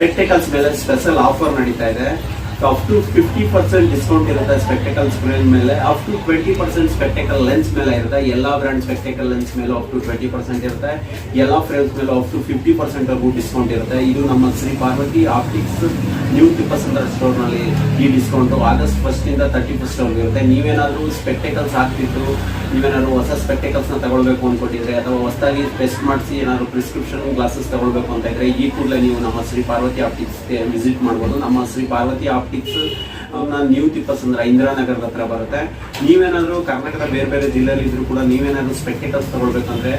Spectacles ಮೇಲೆ special offer ನಡೀತಾ ಇದೆ. Up to fifty percent discount ಇರುತ್ತೆ ಸ್ಪೆಕ್ಟಕಲ್ಸ್ ಮೇಲೆ. Up to twenty percent spectacle lens ಮೇಲೆ ಇರುತ್ತೆ. ಎಲ್ಲ ಬ್ರ್ಯಾಂಡ್ ಸ್ಪೆಕ್ಟಕಲ್ ಲೆನ್ಸ್ ಮೇಲೆ ಅಪ್ ಟು ಟ್ವೆಂಟಿ ಪರ್ಸೆಂಟ್ ಇರುತ್ತೆ. ಎಲ್ಲ ಫ್ರೇಮ್ಸ್ ಮೇಲೆ ಅಪ್ ಟು ಫಿಫ್ಟಿ ಪರ್ಸೆಂಟ್ ವರ್ಗೂ ಡಿಸ್ಕೌಂಟ್ ಇರುತ್ತೆ. ಇದು ನಮ್ಮ ಶ್ರೀ ಪಾರ್ವತಿ ಆಪ್ಟಿಕ್ಸ್ ನ್ಯೂ ತಿಪ್ಪಸಂದ್ರ ಸ್ಟೋರ್ನಲ್ಲಿ ಈ ಡಿಸ್ಕೌಂಟು ಆಗಸ್ಟ್ ಫಸ್ಟಿಂದ ತರ್ಟಿ ಫಸ್ಟ್ ವರೆಗೂ ಇರುತ್ತೆ. ನೀವೇನಾದರೂ ಸ್ಪೆಕ್ಟೇಕಲ್ಸ್ ಹಾಕ್ತಿದ್ರು, ನೀವೇನಾದ್ರು ಹೊಸ ಸ್ಪೆಕ್ಟೇಕಲ್ಸ್ನ ತಗೊಳ್ಬೇಕು ಅಂದ್ಕೊಟ್ಟಿದ್ರೆ ಅಥವಾ ಹೊಸದಾಗಿ ಟೆಸ್ಟ್ ಮಾಡಿಸಿ ಏನಾದ್ರು ಪ್ರಿಸ್ಕ್ರಿಪ್ಷನ್ ಗ್ಲಾಸಸ್ ತಗೊಳ್ಬೇಕು ಅಂತ ಇದ್ರೆ, ಈ ಕೂಡಲೇ ನೀವು ನಮ್ಮ ಶ್ರೀ ಪಾರ್ವತಿ ಆಪ್ಟಿಕ್ಸ್ಗೆ ವಿಸಿಟ್ ಮಾಡ್ಬೋದು. ನಮ್ಮ ಶ್ರೀ ಪಾರ್ವತಿ ಆಪ್ಟಿಕ್ಸ್ ನ್ಯೂ ತಿಪ್ಪಸಂದ್ರ ಇಂದಿರಾನಗರದ ಹತ್ರ ಬರುತ್ತೆ. ನೀವೇನಾದರೂ ಕರ್ನಾಟಕದ ಬೇರೆ ಬೇರೆ ಜಿಲ್ಲೆಯಲ್ಲಿ ಕೂಡ ನೀವೇನಾದರೂ ಸ್ಪೆಕ್ಟೇಕಲ್ಸ್ ತಗೊಳ್ಬೇಕಂದ್ರೆ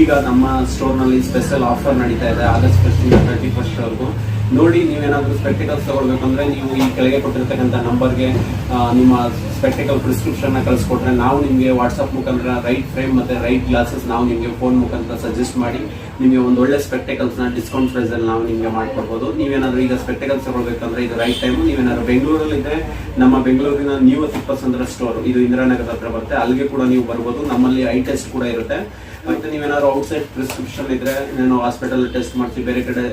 ಈಗ ನಮ್ಮ ಸ್ಟೋರ್ನಲ್ಲಿ ಸ್ಪೆಷಲ್ ಆಫರ್ ನಡೀತಾ ಇದೆ ಆಗಸ್ಟ್ ಫಸ್ಟಿಂದ ತರ್ಟಿ ಫಸ್ಟ್ವರೆಗೂ ನೋಡಿ ನೀವೇನಾದರೂ ಸ್ಪೆಕ್ಟಿಕಲ್ಸ್ ತಗೊಳ್ಬೇಕಂದ್ರೆ ನೀವು ಈ ಕೆಳಗೆ ಕೊಟ್ಟಿರ್ತಕ್ಕಂಥ ನಂಬರ್ಗೆ ನಿಮ್ಮ ಸ್ಪೆಕ್ಟಿಕಲ್ ಪ್ರಿಸ್ಕ್ರಿಪ್ಷನ್ನ ಕಳಿಸ್ಕೊಟ್ರೆ ನಾವು ನಿಮಗೆ ವಾಟ್ಸಪ್ ಮುಖಾಂತರ ರೈಟ್ ಫ್ರೇಮ್ ಮತ್ತು ರೈಟ್ ಗ್ಲಾಸಸ್ ನಾವು ನಿಮಗೆ ಫೋನ್ ಮುಖಾಂತರ ಸಜೆಸ್ಟ್ ಮಾಡಿ, ನಿಮಗೆ ಒಂದು ಒಳ್ಳೆ ಸ್ಪೆಕ್ಟಿಕಲ್ಸ್ನ ಡಿಸ್ಕೌಂಟ್ ಪ್ರೈಸಲ್ಲಿ ನಾವು ನಿಮಗೆ ಮಾಡ್ಕೊಡ್ಬೋದು. ನೀವೇನಾದರೂ ಈಗ ಸ್ಪೆಕ್ಟಿಕಲ್ಸ್ ತಗೊಳ್ಬೇಕಂದ್ರೆ ಇದು ರೈಟ್ ಟೈಮು ನೀವೇನಾದ್ರು ಬೆಂಗಳೂರಲ್ಲಿ ಇದ್ದರೆ ನಮ್ಮ ಬೆಂಗಳೂರಿನ ನ್ಯೂ ತಿಪ್ಪಸಂದ್ರ ಸ್ಟೋರ್ ಇದು ಇಂದಿರಾನಗರ ಹತ್ರ ಬರುತ್ತೆ. ಅಲ್ಲಿಗೆ ಕೂಡ ನೀವು ಬರ್ಬೋದು. ನಮ್ಮಲ್ಲಿ ಐ ಟೆಸ್ಟ್ ಕೂಡ ಇರುತ್ತೆ. ಮತ್ತೆ ನೀವೇನಾದ್ರು ಔಟ್ಸೈಡ್ ಪ್ರಿಸ್ಕ್ರಿಪ್ಷನ್ ಇದ್ದರೆ ನಾನು ಹಾಸ್ಪಿಟಲ್ ಟೆಸ್ಟ್ ಮಾಡ್ತೀವಿ. ಬೇರೆ ಕಡೆ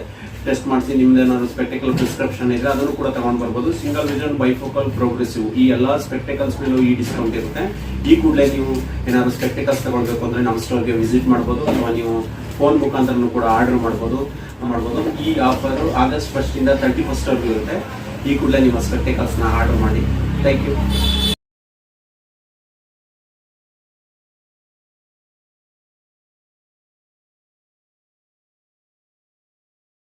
ಟೆಸ್ಟ್ ಮಾಡಿಸಿ ಏನಾದ್ರು ಸ್ಪೆಕ್ಟಿಕಲ್ ಪ್ರಿಸ್ಕ್ರಿಪ್ಷನ್ ಇದೆ ಅದನ್ನು ಕೂಡ ತಗೊಂಡು ಬರ್ಬೋದು. ಸಿಂಗಲ್ ವಿಷನ್ ಬೈಫೋಕಲ್ ಪ್ರೋಗ್ರೆಸಿವ್ ಈ ಎಲ್ಲ ಸ್ಪೆಕ್ಟಿಕಲ್ಸ್ ಮೇಲೂ ಈ ಡಿಸ್ಕೌಂಟ್ ಇರುತ್ತೆ. ಈ ಕೂಡಲೇ ನೀವು ಏನಾದ್ರು ಸ್ಪೆಕ್ಟಿಕಲ್ಸ್ ತಗೊಳ್ಬೇಕು ಅಂದ್ರೆ ನಮ್ಮ ಸ್ಟೋರ್ಗೆ ವಿಸಿಟ್ ಮಾಡ್ಬೋದು ಅಥವಾ ನೀವು ಫೋನ್ ಮುಖಾಂತರನೂ ಕೂಡ ಆರ್ಡರ್ ಮಾಡ್ಬೋದು ಮಾಡ್ಬೋದು. ಈ ಆಫರ್ ಆಗಸ್ಟ್ ಫಸ್ಟಿಂದ ತರ್ಟಿ ಫಸ್ಟ್ ವರೆಗೂ ಇರುತ್ತೆ. ಈ ಕೂಡಲೇ ನಿಮ್ಮ ಸ್ಪೆಕ್ಟಿಕಲ್ಸ್ನ ಆರ್ಡರ್ ಮಾಡಿ. Thank you